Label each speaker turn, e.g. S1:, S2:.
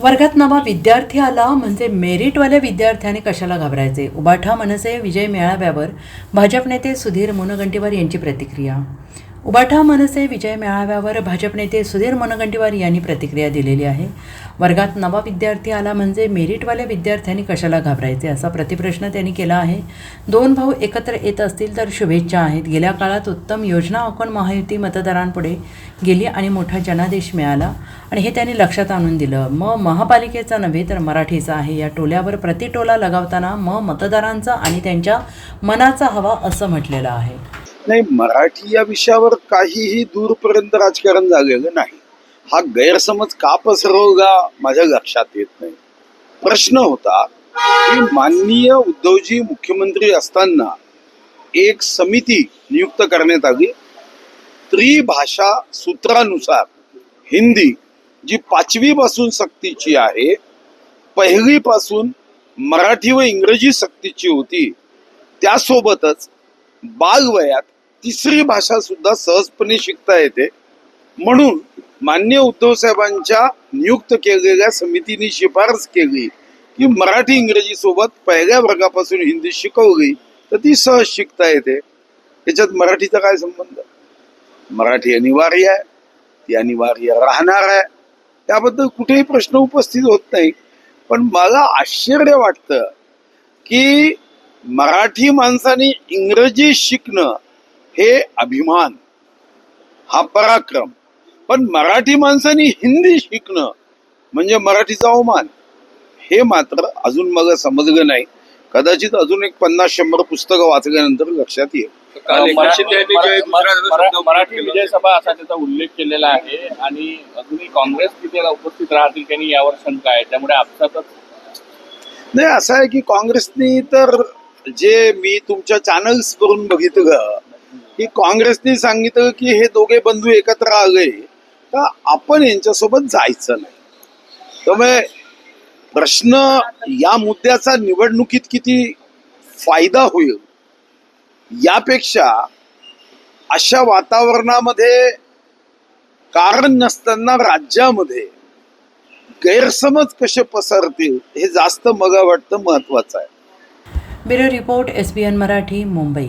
S1: वर्गात नवा विद्यार्थी आला म्हणजे मेरिटवाल्या विद्यार्थ्याने कशाला घाबरायचे? उबाठा मनसे विजय मेळाव्यावर भाजप नेते सुधीर मुनगंटीवार यांची प्रतिक्रिया उबाठा मनसे विजय मेळाव्यावर भाजप नेते सुधीर मुनगंटीवार यांनी प्रतिक्रिया दिलेली आहे. वर्गात नवा विद्यार्थी आला म्हणजे मेरिटवाल्या विद्यार्थ्यांनी कशाला घाबरायचे असा प्रतिप्रश्न त्यांनी केला आहे. दोन भाऊ एकत्र येत असतील तर शुभेच्छा आहेत. गेल्या काळात उत्तम योजना आखून महायुती मतदारांपुढे गेली आणि मोठा जनादेश मिळाला आणि हे त्यांनी लक्षात आणून दिलं. म महापालिकेचा नव्हे तर मराठीचा आहे. या टोल्यावर प्रतिटोला लगावताना म मतदारांचा आणि त्यांच्या मनाचा हवा असं म्हटलेलं आहे.
S2: नाही मराठी या विषयावर काहीही दूरपर्यंत राजकारण झालेलं नाही. हा गैरसमज का पसरवला माझ्या लक्षात येत नाही. प्रश्न होता की माननीय उद्धवजी मुख्यमंत्री असताना एक समिती नियुक्त करण्यात आली. त्रिभाषा सूत्रानुसार हिंदी जी पाचवी पासून सक्तीची आहे पहिली पासून मराठी व इंग्रजी सक्तीची होती त्यासोबतच बालवयात तिसरी भाषा सुद्धा सहजपणे शिकता येते. म्हणून मान्य उद्धव साहेबांच्या नियुक्त केलेल्या समितीने शिफारस केली की मराठी इंग्रजी सोबत पहिल्या वर्गापासून हिंदी शिकवली तर ती सहज शिकता येते. त्याच्यात मराठीचा काय संबंध? मराठी अनिवार्य आहे. ती अनिवार्य राहणार आहे. त्याबद्दल कुठेही प्रश्न उपस्थित होत नाही. पण मला आश्चर्य वाटतं की मराठी माणसाने इंग्रजी शिकणं हे अभिमान हा पराक्रम. पण मराठी माणसाने हिंदी शिकणं म्हणजे मराठीचा अवमान. हे मात्र अजून मला समजलं नाही. कदाचित अजून एक पन्नास शंभर पुस्तकं वाचल्यानंतर लक्षात येईल.
S3: मराठी
S4: शिंदे यांनी जे
S3: मरा-
S4: दुसरा
S3: मरा-
S4: शब्द
S3: मराठी
S4: केला.
S3: विजय सभा असा त्याचा उल्लेख केलेला आहे आणि अजूनही काँग्रेस तिथे उपस्थित राहतील त्यांनी यावर शंका आहे. त्यामुळे आपसातच
S2: नाही असं आहे की काँग्रेसनी तर जे मी तुमच्या चॅनल्स वरून बघितलं की काँग्रेसने सांगितलं की हे दोघे बंधू एकत्र आले तर आपण यांच्यासोबत जायचं नाही. त्यामुळे प्रश्न या मुद्द्याचा निवडणुकीत किती फायदा होईल यापेक्षा अशा वातावरणामध्ये कारण नसताना राज्यामध्ये गैरसमज कसे पसरतील हे जास्त मला वाटतं महत्वाचं आहे.
S1: Bureau report S B N Marathi Mumbai.